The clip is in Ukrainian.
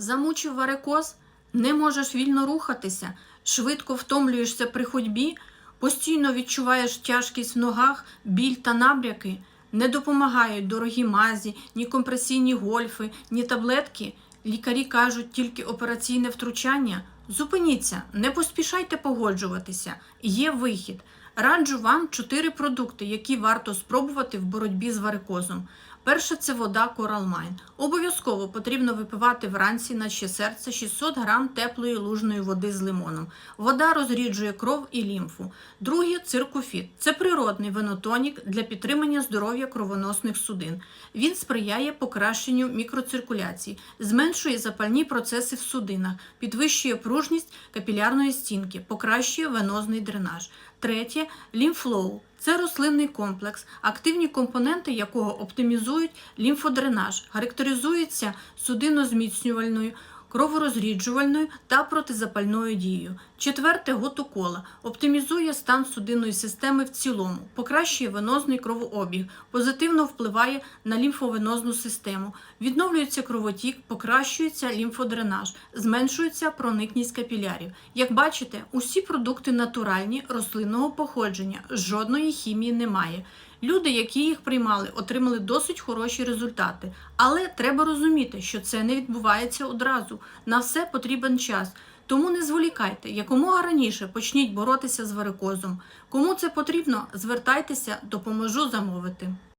Замучив варикоз, не можеш вільно рухатися, швидко втомлюєшся при ходьбі, постійно відчуваєш тяжкість в ногах, біль та набряки. Не допомагають дорогі мазі, ні компресійні гольфи, ні таблетки. Лікарі кажуть тільки операційне втручання. Зупиніться, не поспішайте погоджуватися. Є вихід. Раджу вам чотири продукти, які варто спробувати в боротьбі з варикозом. Перше це вода Коралмайн. Обов'язково потрібно випивати вранці, наче серце 600 грам теплої лужної води з лимоном. Вода розріджує кров і лімфу. Друге циркофіт. Це природний венотонік для підтримання здоров'я кровоносних судин. Він сприяє покращенню мікроциркуляції, зменшує запальні процеси в судинах, підвищує пружність капілярної стінки, покращує венозний дренаж. Третє лімфлоу. Це рослинний комплекс, активні компоненти якого оптимізують лімфодренаж, характеризуються судинозміцнювальною, кроворозріджувальною та протизапальною дією. Четверте готокола оптимізує стан судинної системи в цілому, покращує венозний кровообіг, позитивно впливає на лімфовенозну систему, відновлюється кровотік, покращується лімфодренаж, зменшується проникність капілярів. Як бачите, усі продукти натуральні, рослинного походження, жодної хімії немає. Люди, які їх приймали, отримали досить хороші результати. Але треба розуміти, що це не відбувається одразу. На все потрібен час. Тому не зволікайте, якомога раніше почніть боротися з варикозом. Кому це потрібно, звертайтеся, допоможу замовити.